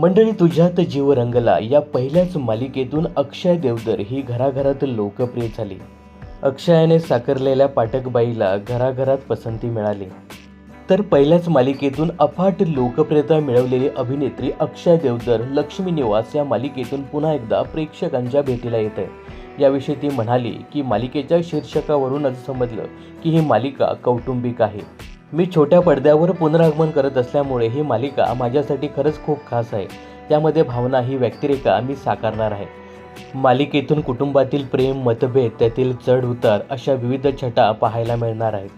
मंडळी तुझ्यात जीव रंगला. या पहिल्याच मालिकेतून अक्षय देवदर ही घराघरात लोकप्रिय झाली. अक्षयाने साकारलेल्या पाठकबाईला घराघरात पसंती मिळाली. तर पहिल्याच मालिकेतून अफाट लोकप्रियता मिळवलेली अभिनेत्री अक्षय देवदर लक्ष्मी निवास या मालिकेतून पुन्हा एकदा प्रेक्षकांच्या भेटीला येते याविषयी ती म्हणाली की मालिकेच्या शीर्षकावरूनच समजलं की ही मालिका कौटुंबिक आहे. मी छोट्या पडद्यावर पुनरागमन करत असल्यामुळे ही मालिका माझ्यासाठी खरंच खूप खास आहे. त्यामध्ये भावना ही व्यक्तिरेखा मी साकारणार आहे. मालिकेतून कुटुंबातील प्रेम मतभेद त्यातील चढ उतार अशा विविध छटा पाहायला मिळणार आहेत.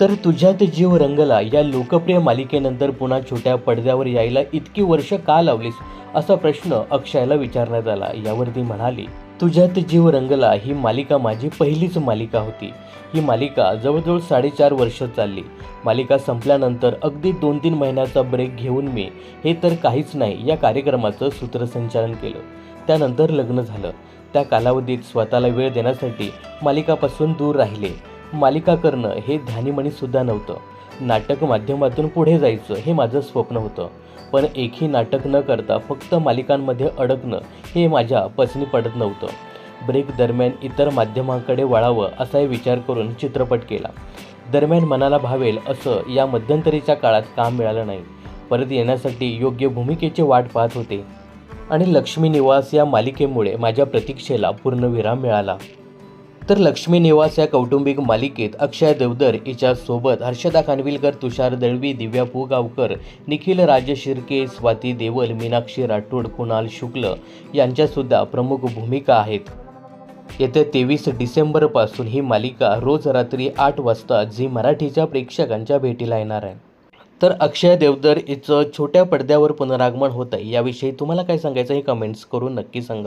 तर तुझ्यात जीव रंगला या लोकप्रिय मालिकेनंतर पुन्हा छोट्या पडद्यावर यायला इतकी वर्ष का लावलीस? असा प्रश्न अक्षयला विचारण्यात आला. यावर ती म्हणाली तुझ्यात जीव रंगला ही मालिका माझी पहिलीच मालिका होती. ही मालिका जवळजवळ साडेचार वर्ष चालली. मालिका संपल्यानंतर अगदी दोन तीन महिन्याचा ब्रेक घेऊन मी हे तर काहीच नाही या कार्यक्रमाचं सूत्रसंचालन केलं. त्यानंतर लग्न झालं. त्या कालावधीत स्वतःला वेळ देण्यासाठी मालिकापासून दूर राहिले. मालिका करणं हे ध्यानीमणीसुद्धा नव्हतं. नाटक माध्यमातून पुढे जायचं हे माझं स्वप्न होतं. पण एकही नाटक न करता फक्त मालिकांमध्ये अडकणं हे माझ्या पसनी पडत नव्हतं. ब्रेक दरम्यान इतर माध्यमांकडे वळावं असाही विचार करून चित्रपट केला. दरम्यान मनाला भावेल असं या मध्यंतरीच्या काळात काम मिळालं नाही. परत येण्यासाठी योग्य भूमिकेची वाट पाहत होते. आणि लक्ष्मी निवास या मालिकेमुळे माझ्या प्रतीक्षेला पूर्णविराम मिळाला. तर लक्ष्मी निवास या कौटुंबिक मालिकेत अक्षय देवदर हिच्यासोबत हर्षदा खानविलकर तुषार दळवी दिव्या पुगावकर निखिल राज शिर्के स्वाती देवल मीनाक्षी राठोड कुणाल शुक्ल यांच्यासुद्धा प्रमुख भूमिका आहेत. येत्या तेवीस डिसेंबरपासून ही मालिका रोज रात्री आठ वाजता झी मराठीच्या प्रेक्षकांच्या भेटीला येणार आहे. तर अक्षय देवदर हिचं छोट्या पडद्यावर पुनरागमन होतं आहे याविषयी तुम्हाला काय सांगायचं हे कमेंट्स करून नक्की सांगा.